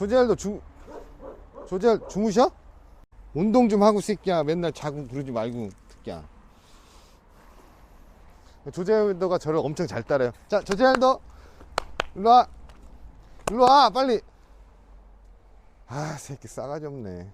조재할도 주 조재할 주무셔? 운동 좀 하고 새끼야. 맨날 자고 그러지 말고 새끼야. 조재할도가 저를 엄청 잘 따라요. 자 조재할도. 일로 와. 일로 와 빨리. 아 새끼 싸가지 없네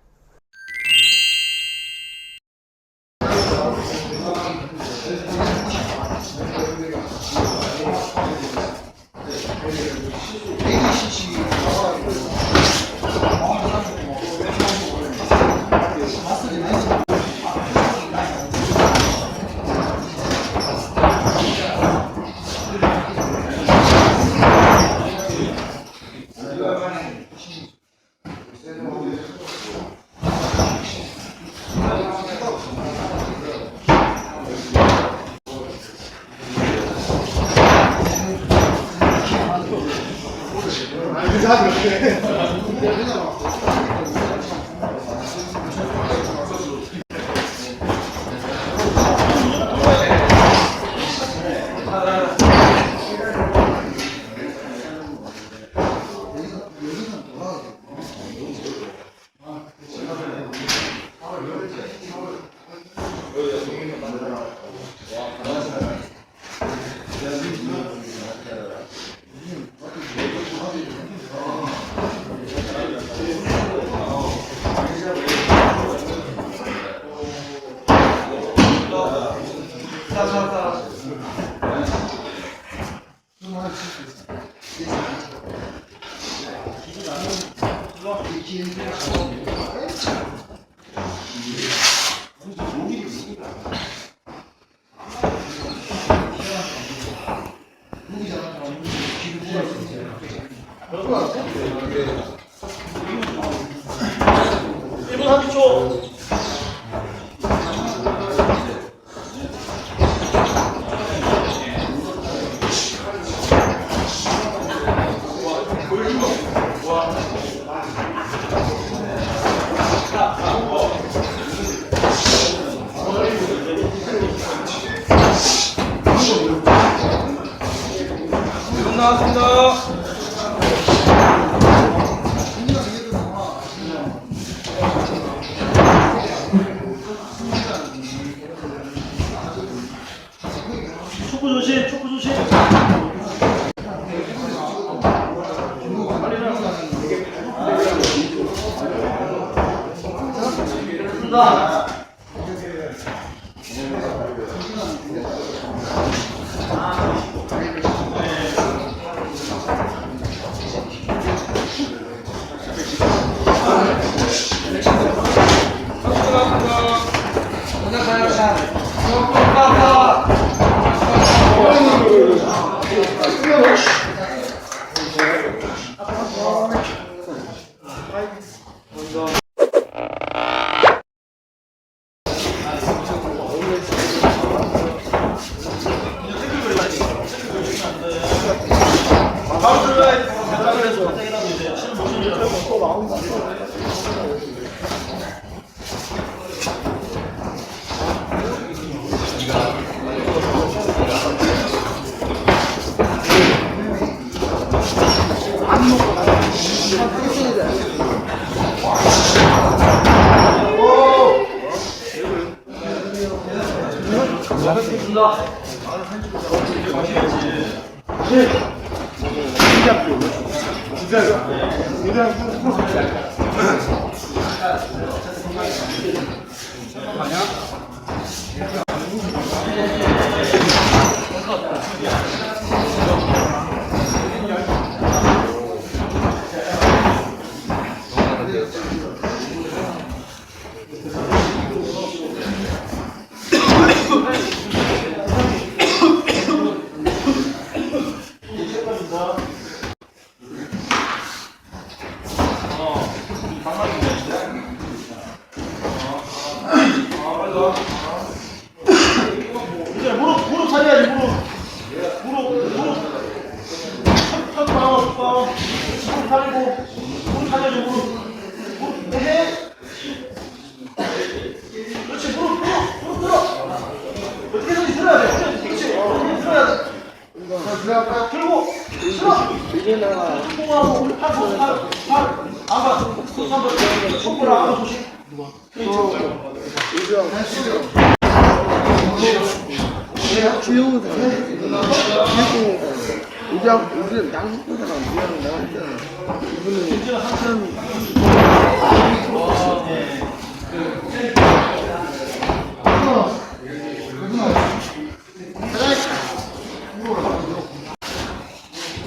아, 이상하게. 찾았다. 좀 하나 칠수 아. 네. 축구 조심, 축구 조심. 고맙습니다. 진짜, 진짜, 진짜, 이제 무릎, 무릎 차려야지, 무릎. 무릎, 무릎. 턱 나와, 턱. 무릎 차리고, 무릎 차려야지, 무릎. 무릎, 해. 그렇지, 무릎, 무릎, 무릎 들어. 어떻게 해서든 들어야 돼. 그렇지, 들어야 돼. 자, 들고, 들어. 팔, 팔, 팔, 팔. 아가, 손 한번 손가락 아 가 조심. 주영은 사람. 해고 우리 학 우리 양식도 사람 미안해 내가 했잖아. 이분은 사람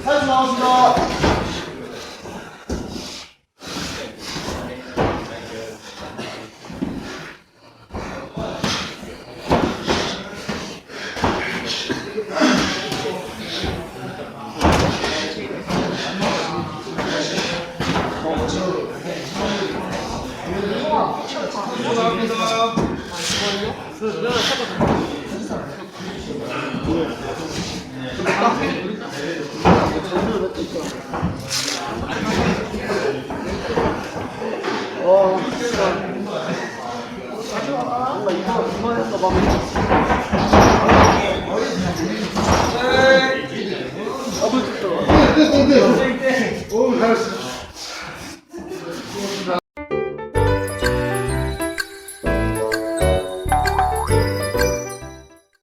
사진 나 왔습니다. 어, 진짜. 뭔가 이거 이만했어 봐.